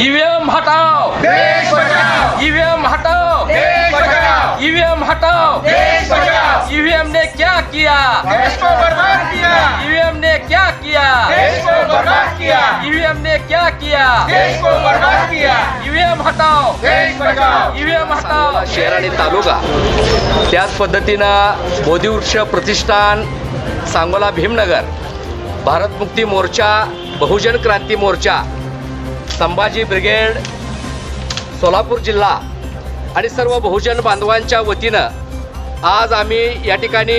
EVM हटाओ। देश बचाओ। EVM हटाओ। देश बचाओ। ईवीएम हटाओ। देश बचाओ। ईवीएम ने क्या किया? देश को बर्बाद किया। ईवीएम ने क्या किया? देश को बर्बाद किया। ईवीएम ने क्या किया? देश को बर्बाद किया। ईवीएम हटाओ। देश बचाओ। ईव्हीएम हटाओ। शहर आणि तालुका त्याच पद्धतीनं बोधिवृक्ष प्रतिष्ठान सांगोला भीमनगर भारत मुक्ती मोर्चा बहुजन क्रांती मोर्चा संभाजी ब्रिगेड सोलापूर जिल्हा आणि सर्व बहुजन बांधवांच्या वतीनं आज आम्ही या ठिकाणी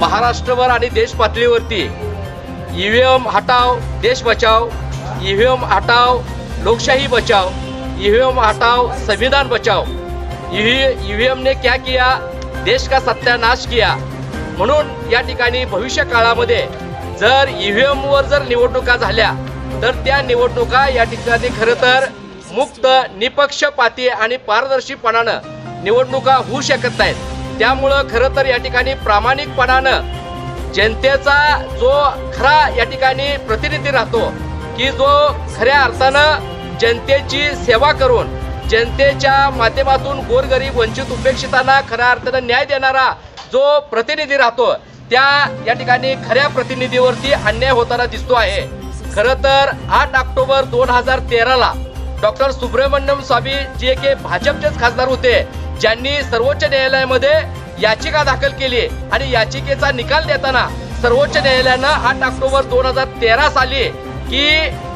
महाराष्ट्रभर आणि देश पातळीवरती ई व्ही एम हटाव देश बचाव ई व्ही एम हटाव लोकशाही बचाव ई व्ही एम हटाव संविधान बचाव ई व्ही एमने क्या किया देश का सत्यानाश किया. म्हणून या ठिकाणी भविष्य काळामध्ये जर ई व्ही एमवर जर निवडणुका झाल्या तर त्या निवडणुका या ठिकाणी खरं तर मुक्त निपक्षपाती आणि पारदर्शीपणानं निवडणुका होऊ शकत नाहीत. त्यामुळं खरं तर या ठिकाणी प्रामाणिकपणानं जनतेचा जो खरा या ठिकाणी प्रतिनिधी राहतो की जो खऱ्या अर्थानं जनतेची सेवा करून जनतेच्या माध्यमातून गोरगरीब वंचित उपेक्षितांना खऱ्या अर्थानं न्याय देणारा जो प्रतिनिधी राहतो त्या या ठिकाणी खऱ्या प्रतिनिधीवरती अन्याय होताना दिसतो आहे. खरं तर आठ ऑक्टोबर दोन हजार तेराला डॉक्टर सुब्रमण्यम स्वामी जे के भाजपचेच खासदार होते ज्यांनी सर्वोच्च न्यायालयामध्ये याचिका दाखल केली आणि याचिकेचा निकाल देताना सर्वोच्च न्यायालयानं आठ ऑक्टोबर दोन हजार तेरा साली की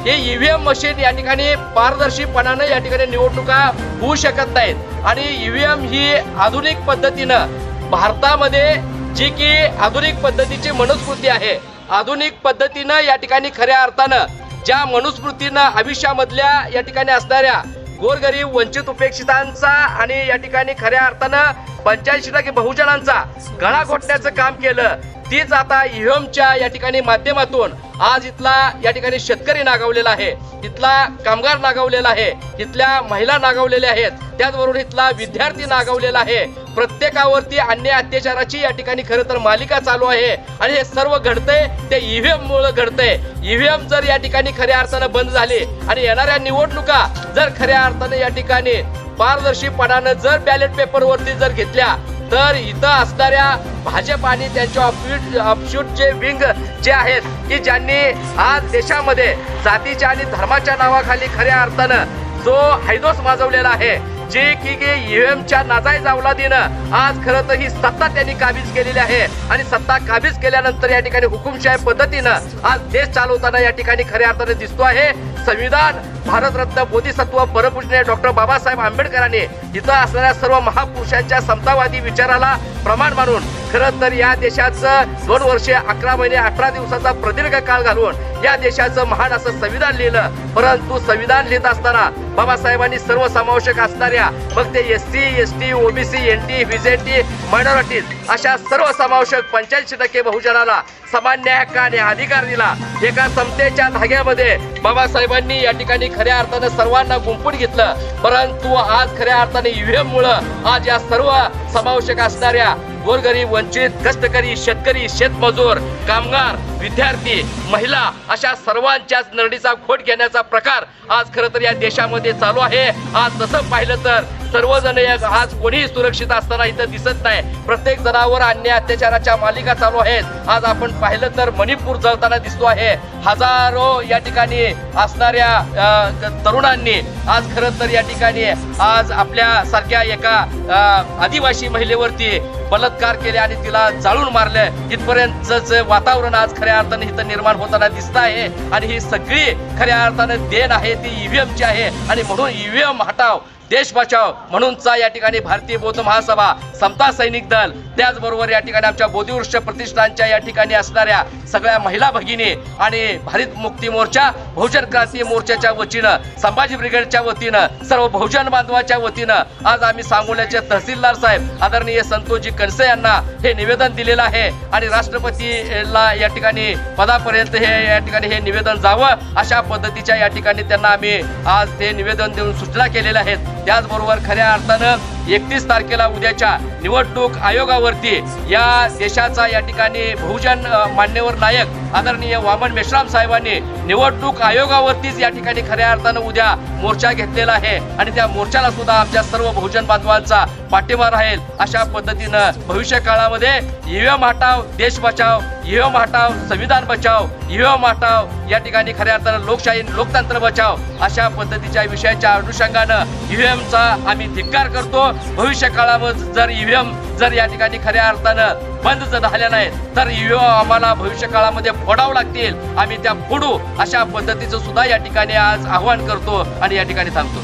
हे ईव्हीएम मशीन या ठिकाणी पारदर्शीपणानं या ठिकाणी निवडणुका होऊ शकत नाहीत. आणि ईव्हीएम ही आधुनिक पद्धतीनं भारतामध्ये जी की आधुनिक पद्धतीची मनुस्मृती आहे आधुनिक पद्धतीनं या ठिकाणी खऱ्या अर्थानं ज्या मनुस्मृतीनं आयुष्यामधल्या या ठिकाणी असणाऱ्या गोरगरीब वंचित उपेक्षितांचा आणि या ठिकाणी खऱ्या अर्थानं पंच्याऐंशी टक्के बहुजनांचा गळा घोटण्याचं काम केलं तीच आता इव्हीएमच्या या ठिकाणी माध्यमातून आज इथला या ठिकाणी शेतकरी नागावलेला आहे. इथला कामगार नागावलेला आहे. इथल्या महिला नागावलेल्या आहेत. त्याचबरोबर इथला विद्यार्थी नागावलेला आहे. प्रत्येकावरती अन्याय अत्याचाराची या ठिकाणी खरं तर मालिका चालू आहे. आणि हे सर्व घडतंय ते ईव्हीएम मुळे घडतंय. ईव्हीएम जर या ठिकाणी खऱ्या अर्थानं बंद झाली आणि येणाऱ्या निवडणुका जर खऱ्या अर्थानं या ठिकाणी पारदर्शीपणानं जर बॅलेट पेपरवरती जर घेतल्या तर इथं असणाऱ्या भाजप आणि त्यांच्या अपशूट जे विंग जे आहेत की ज्यांनी आज देशामध्ये जातीच्या आणि धर्माच्या नावाखाली खऱ्या अर्थानं जो हैदोस माजवलेला आहे जे की ईव्हीएमच्या नाजायज अवलादीनं आज खरं तर ही सत्ता त्यांनी काबीज केलेली आहे. आणि सत्ता काबीज केल्यानंतर या ठिकाणी हुकुमशाही पद्धतीनं आज देश चालवताना या ठिकाणी खऱ्या अर्थाने दिसतो आहे. संविधान भारतरत्न बोधिसत्व परपूजनीय डॉक्टर बाबासाहेब आंबेडकरांनी इथं असणाऱ्या सर्व महापुरुषांच्या समतावादी विचाराला प्रमाण मानून खरं तर या देशाचं दोन वर्षे अकरा महिने अठरा दिवसाचा प्रदीर्घ काळ घालून या देशाचं महान असं संविधान लिहिलं. परंतु संविधान लिहित असताना बाबासाहेबांनी सर्वसमावेशक असणाऱ्या मग ते S C S T OBC N T VJT minorities अशा सर्वसमावेशक पंच्याऐंशी टक्के बहुजनाला समान न्याय हक्काने अधिकार दिला. एका समतेच्या धाग्यामध्ये बाबासाहेबांनी या ठिकाणी खऱ्या अर्थानं सर्वांना गुंपून घेतलं. परंतु आज खऱ्या अर्थाने ईव्हीएम मुळे आज या सर्व समावेशक असणाऱ्या गोरगरीब वंचित कष्टकरी शेतकरी शेतमजूर कामगार विद्यार्थी महिला अशा सर्वांच्याच नरडीचा खोट घेण्याचा प्रकार आज खरं तर या देशामध्ये चालू आहे. आज तसं पाहिलं तर सर्वजण एक आज कोणीही सुरक्षित असताना इथं दिसत नाही. प्रत्येक जणावर अन्याय अत्याचाराच्या मालिका चालू आहेत. आज आपण पाहिलं तर मणिपूर जळताना दिसतो आहे. हजारो या ठिकाणी असणाऱ्या तरुणांनी आज खरं तर या ठिकाणी आज आपल्या सारख्या एका आदिवासी महिलेवरती बलात्कार केले आणि तिला जाळून मारले. इथपर्यंतच वातावरण आज खऱ्या अर्थाने इथं निर्माण होताना दिसत आहे. आणि ही सगळी खऱ्या अर्थाने देण आहे ती ईव्हीएमची आहे. आणि म्हणून ईव्हीएम हटाव. देश बचाव म्हणूनचा या ठिकाणी भारतीय बौद्ध महासभा समता सैनिक दल त्याचबरोबर या ठिकाणी आमच्या बोधिवृक्ष प्रतिष्ठानच्या या ठिकाणी असणाऱ्या सगळ्या महिला भगिनी आणि भारत मुक्ती मोर्चा बहुजन क्रांती मोर्चाच्या वतीनं संभाजी ब्रिगेडच्या वतीनं सर्व बहुजन बांधवाच्या वतीनं आज आम्ही सांगोल्याचे तहसीलदार साहेब आदरणीय संतोषजी कणसे यांना हे निवेदन दिलेलं आहे आणि राष्ट्रपतीला या ठिकाणी पदापर्यंत हे या ठिकाणी हे निवेदन जावं अशा पद्धतीच्या या ठिकाणी त्यांना आम्ही आज ते निवेदन देऊन सूचना केलेल्या आहेत. त्याचबरोबर खऱ्या अर्थानं एकतीस तारखेला उद्याच्या निवडणूक आयोगावरती या देशाचा या ठिकाणी बहुजन मान्यवर नायक आदरणीय वामन मेश्राम साहेबांनी निवडणूक आयोगावरतीच या ठिकाणी खऱ्या अर्थानं उद्या मोर्चा घेतलेला आहे. आणि त्या मोर्चाला सुद्धा आमच्या सर्व बहुजन बांधवांचा पाठिंबा राहील अशा पद्धतीनं भविष्य काळामध्ये ईव्हीएम हटाव देश बचाव ईव्हीएम हटाव संविधान बचाव ईव्हीएम हटाव या ठिकाणी खऱ्या अर्थानं लोकशाही लोकतंत्र बचाव अशा पद्धतीच्या विषयाच्या अनुषंगानं ईव्हीएमचा आम्ही धिक्कार करतो. भविष्य काळामध्ये जर ईव्हीएम जर या ठिकाणी खऱ्या अर्थानं बंद जर झाल्या नाहीत तर ईव्हीएम आम्हाला भविष्य काळामध्ये फोडावं लागतील. आम्ही त्या फोडू अशा पद्धतीचं सुद्धा या ठिकाणी आज आव्हान करतो आणि या ठिकाणी थांबतो.